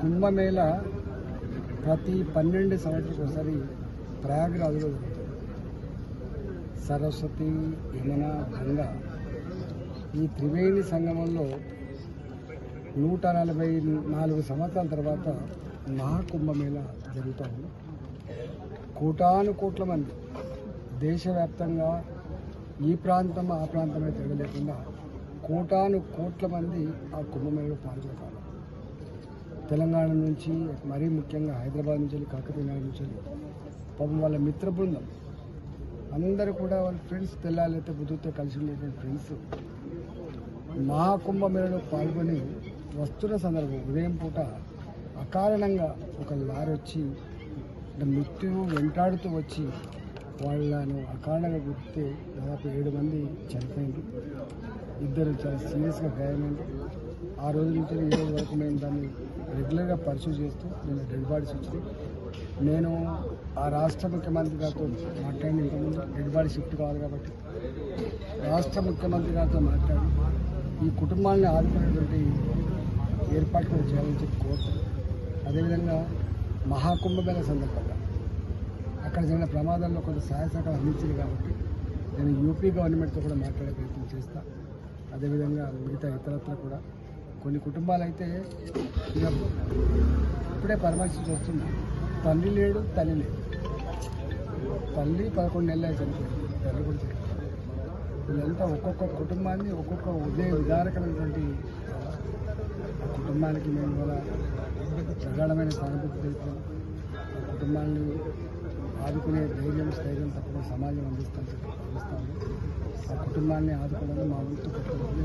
కుంభమేళ ప్రతి పన్నెండు సంవత్సరాలకు ఒకసారి ప్రయాగరాజులో జరుగుతుంది. సరస్వతి యమున గంగా ఈ త్రివేణి సంగమంలో నూట నలభై నాలుగు సంవత్సరాల తర్వాత మహాకుంభమేళ జరుగుతూ ఉంది. కోటాను కోట్ల మంది దేశవ్యాప్తంగా ఈ ప్రాంతం ఆ ప్రాంతమే తిరగలేకుండా కోటాను కోట్ల మంది ఆ కుంభమేళలో పాల్గొంటారు. తెలంగాణ నుంచి మరీ ముఖ్యంగా హైదరాబాద్ నుంచి వెళ్ళి కాకతీయ నగర్ నుంచి వెళ్ళి పాపం వాళ్ళ మిత్ర బృందం. అందరూ కూడా వాళ్ళ ఫ్రెండ్స్ తెల్లాలైతే బుద్ధుతో కలిసి ఉండేటువంటి ఫ్రెండ్స్ మా కుంభమేళలో పాల్గొని వస్తున్న సందర్భం ఉదయం పూట అకారణంగా ఒక లారీ వచ్చి మృత్యువు వెంటాడుతూ వచ్చి వాళ్ళను అకారణంగా గుర్తితే దాదాపు ఏడు మంది చనిపోయింది ఇద్దరు చాలా సీరియస్గా గాయమైంది ఆ రోజు నుంచి ఈ రోజు వరకు మేము దాన్ని రెగ్యులర్గా పర్సూ చేస్తూ నేను డెడ్ బాడీస్ వచ్చినాయి. నేను ఆ రాష్ట్ర ముఖ్యమంత్రి గారితో మాట్లాడిన ఇంతకుముందు డెడ్ బాడీ షిఫ్ట్ కావాలి కాబట్టి రాష్ట్ర ముఖ్యమంత్రి గారితో మాట్లాడి ఈ కుటుంబాన్ని ఆదుకునేటువంటి ఏర్పాట్లు చేయాలని చెప్పి కోరుతాను అదేవిధంగా మహాకుంభమేళ సందర్భంగా అక్కడ జరిగిన ప్రమాదాల్లో కొంత సహాయ సహకారం అందించింది కాబట్టి నేను యూపీ గవర్నమెంట్తో కూడా మాట్లాడే ప్రయత్నం చేస్తా. అదేవిధంగా మిగతా ఇతరత్ర కూడా. కొన్ని కుటుంబాలు అయితే ఇప్పుడే పరామర్శించి వస్తున్నా. తల్లి లేడు తల్లి లేడు తల్లి పదకొండు నెలలు అయితే చనిపోయింది. తల్లి కూడా చనిపోయింది. వీళ్ళంతా ఒక్కొక్క కుటుంబాన్ని ఒక్కొక్క ఉదయ విధారకమైనటువంటి కుటుంబానికి మేము కూడా ప్రగాఢమైన సానుభూతి తెలుపుతాం కుటుంబాన్ని ఆదుకునే ధైర్యం స్థైర్యం తప్పకుండా సమాజం అందిస్తాను ఆ కుటుంబాన్ని ఆదుకోవడంలో మా వంతు కట్టుబడి